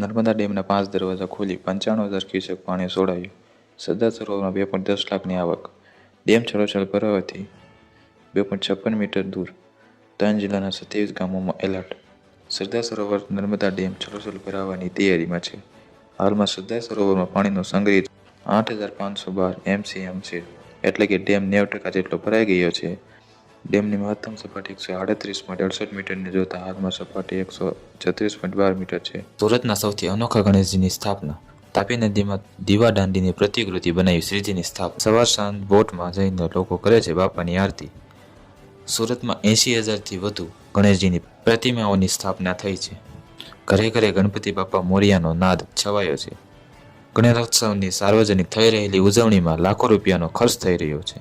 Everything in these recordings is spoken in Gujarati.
નર્મદા ડેમના પાંચ દરવાજા ખોલી પંચાણું હજાર ક્યુસેક પાણી છોડાયું સરદાર સરોવરમાં બે પોઈન્ટ દસ લાખની આવક. ડેમ છલોછલ ભરાવાથી બે પોઈન્ટ છપ્પન મીટર દૂર. ત્રણ જિલ્લાના સત્યાવીસ ગામોમાં એલર્ટ. સરદાર સરોવર નર્મદા ડેમ છલોછલ ભરાવાની તૈયારીમાં છે. હાલમાં સરદાર સરોવરમાં પાણીનો સંગ્રહિત આઠ હજાર પાંચસો બાર એમસીએમ છે. એટલે કે ડેમ નેવ ટકા જેટલો ભરાઈ ગયો છે. ડેમની મહત્તમ સપાટી એકસો આડત્રીસ પોઈન્ટ અડસઠ મીટરની જોતા હાલમાં સપાટી એકસો છત્રીસ પોઈન્ટ બાર મીટર છે. સુરતના સૌથી અનોખા ગણેશજીની સ્થાપના. તાપી નદીમાં દીવા દાંડીની પ્રતિકૃતિ બનાવી શ્રીજીની સ્થાપના. સવાર સાંજ બોટમાં જઈને લોકો કરે છે બાપાની આરતી. સુરતમાં એંશી હજારથી વધુ ગણેશજીની પ્રતિમાઓની સ્થાપના થઈ છે. ઘરે ઘરે ગણપતિ બાપા મોરિયાનો નાદ છવાયો છે. ગણેશોત્સવની સાર્વજનિક થઈ રહેલી ઉજવણીમાં લાખો રૂપિયાનો ખર્ચ થઈ રહ્યો છે.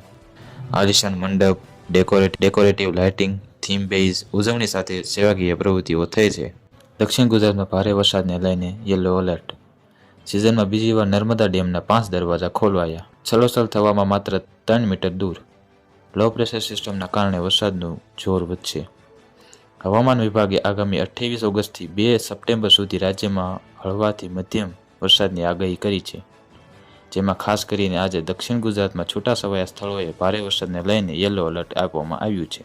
આલિશાન મંડપ decorate decorative lighting, theme base, ઉજવણી સાથે સેવાકીય પ્રવૃત્તિઓ થઈ છે. દક્ષિણ ગુજરાતમાં ભારે વરસાદને લઈને યલો એલર્ટ. સિઝનમાં બીજી વાર નર્મદા ડેમના પાંચ દરવાજા ખોલવાયા. છલોછલ થવામાં માત્ર ત્રણ મીટર દૂર. લો પ્રેશર સિસ્ટમના કારણે વરસાદનું જોર વધશે. હવામાન વિભાગે આગામી અઠ્ઠાવીસ ઓગસ્ટથી બે સપ્ટેમ્બર સુધી રાજ્યમાં હળવાથી મધ્યમ વરસાદની આગાહી કરી છે. જેમાં ખાસ કરીને આજે દક્ષિણ ગુજરાતમાં છૂટાછવાયા સ્થળોએ ભારે વરસાદને લઈને યલો એલર્ટ આપવામાં આવ્યું છે.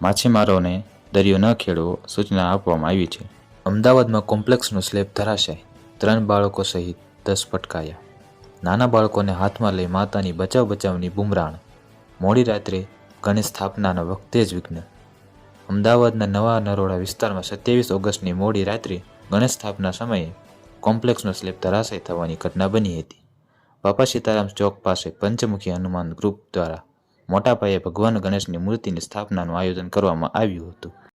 માછીમારોને દરિયો ન ખેડવો સૂચના આપવામાં આવી છે. અમદાવાદમાં કોમ્પ્લેક્સનું સ્લેબ ધરાશાય. ત્રણ બાળકો સહિત દસ પટકાયા નાના બાળકોને હાથમાં લઈ માતાની બચાવ બચાવની બુમરાણ. મોડી રાત્રે ગણેશ સ્થાપનાના વખતે જ વિઘ્ન. અમદાવાદના નવા નરોડા વિસ્તારમાં સત્યાવીસ ઓગસ્ટની મોડી રાત્રે ગણેશ સ્થાપના સમયે કોમ્પ્લેક્સનો સ્લેબ ધરાશય થવાની ઘટના બની હતી. બાપા સીતારામ ચોક પાસે પંચમુખી હનુમાન ગ્રુપ દ્વારા મોટા પાયે ભગવાન ગણેશની મૂર્તિની સ્થાપનાનું આયોજન કરવામાં આવ્યું હતું.